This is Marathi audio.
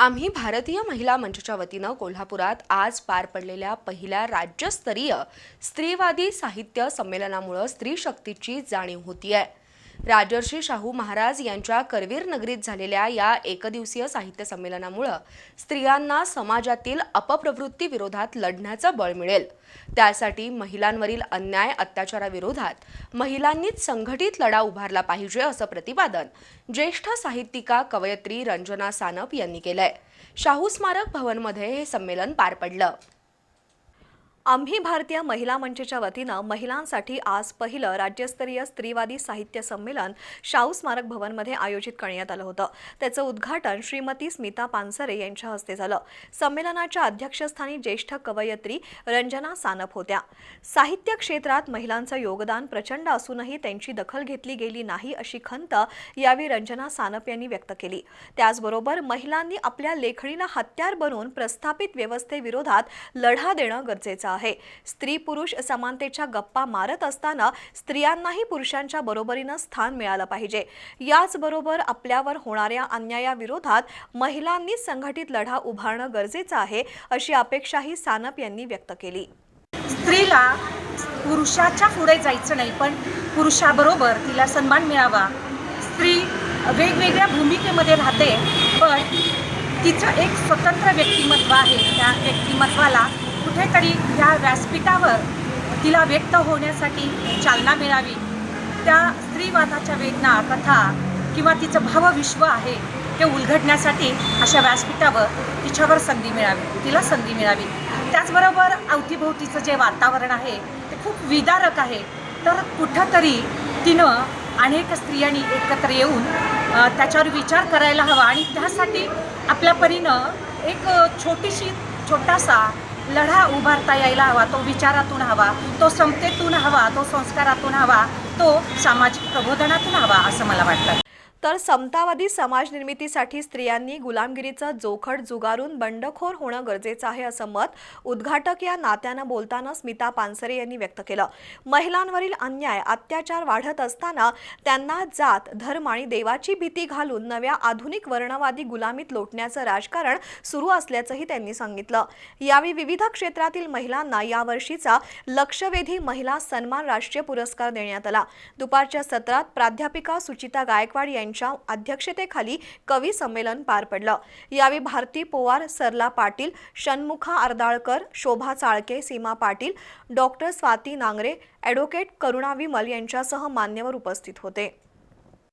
आम्ही भारतीय महिला मंचच्या वतीनं कोल्हापुरात आज पार पडलेल्या पहिल्या राज्यस्तरीय स्त्रीवादी साहित्य संमेलनामुळं स्त्री शक्तीची जाणीव आहे राजर्षी शाहू महाराज यांच्या करवीर नगरीत झालेल्या या एकदिवसीय साहित्य संमेलनामुळं स्त्रियांना समाजातील अपप्रवृत्ती विरोधात लढण्याचं बळ मिळेल. त्यासाठी महिलांवरील अन्याय अत्याचाराविरोधात महिलांनीच संघटित लढा उभारला पाहिजे असं प्रतिपादन ज्येष्ठ साहित्यिका कवयत्री रंजना सानप यांनी केलंय. शाहू स्मारक भवनमध्ये हे संमेलन पार पडलं. आम्ही भारतीय महिला मंचच्या वतीनं महिलांसाठी आज पहिलं राज्यस्तरीय स्त्रीवादी साहित्य संमेलन शाहू स्मारक भवनमध्ये आयोजित करण्यात आलं होतं. त्याचं उद्घाटन श्रीमती स्मिता पानसरे यांच्या हस्ते झालं. संमेलनाच्या अध्यक्षस्थानी ज्येष्ठ कवयित्री रंजना सानप होत्या. साहित्य क्षेत्रात महिलांचं योगदान प्रचंड असूनही त्यांची दखल घेतली गेली नाही अशी खंत यावेळी रंजना सानप यांनी व्यक्त केली. त्याचबरोबर महिलांनी आपल्या लेखणीला हत्यार बनवून प्रस्थापित व्यवस्थेविरोधात लढा देणं गरजेचं आहे. स्त्री पुरुष समानतेच्या गप्पा मारत असताना स्त्रियांनाही पुरुषांच्या बरोबरीनं स्थान मिळालं पाहिजे. याचबरोबर आपल्यावर होणाऱ्या अन्यायाविरोधात महिलांनी संघटित लढा उभारणं गरजेचं आहे अशी अपेक्षाही सानप यांनी व्यक्त केली. स्त्रीला पुरुषाच्या पुढे जायचं नाही पण पुरुषाबरोबर तिला सन्मान मिळावा. स्त्री वेगवेगळ्या भूमिकेमध्ये राहते पण तिचं एक स्वतंत्र व्यक्तिमत्व आहे. त्या व्यक्तिमत्वाला कुठेतरी ह्या व्यासपीठावर तिला व्यक्त होण्यासाठी चालना मिळावी. त्या स्त्रीवादाच्या वेदना कथा किंवा तिचं भावविश्व आहे ते उलगडण्यासाठी अशा व्यासपीठावर तिच्यावर संधी मिळावी तिला संधी मिळावी. त्याचबरोबर अवतीभोवतीचं जे वातावरण आहे ते खूप विदारक आहे. तर कुठंतरी तिनं अनेक स्त्रियांनी एकत्र येऊन त्याच्यावर विचार करायला हवा आणि त्यासाठी आपल्या परीनं एक छोटीशी छोटासा लढा उभारता यायला हवा तो विचारातून हवा तो समतेतून हवा तो संस्कारातून हवा तो सामाजिक प्रबोधनातून हवा असं मला वाटतं. तर समतावादी समाज निर्मितीसाठी स्त्रियांनी गुलामगिरीचं जोखड जुगारून बंडखोर होणं गरजेचं आहे असं मत उद्घाटक या नात्यानं बोलताना स्मिता पानसरे यांनी व्यक्त केलं. महिलांवरील अन्याय अत्याचार वाढत असताना त्यांना जात धर्म आणि देवाची भीती घालून नव्या आधुनिक वर्णवादी गुलामीत लोटण्याचं राजकारण सुरू असल्याचंही त्यांनी सांगितलं. यावेळी विविध क्षेत्रातील महिलांना यावर्षीचा लक्षवेधी महिला सन्मान राष्ट्रीय पुरस्कार देण्यात आला. दुपारच्या सत्रात प्राध्यापिका सुचिता गायकवाड यांनी यांच्या अध्यक्षतेखाली कवी संमेलन पार पडलं. यावेळी भारती पोवार सरला पाटील षण्मुखा अर्दाळकर शोभा चाळके सीमा पाटील डॉक्टर स्वाती नांगरे ॲडव्होकेट करुणा विमल यांच्यासह मान्यवर उपस्थित होते.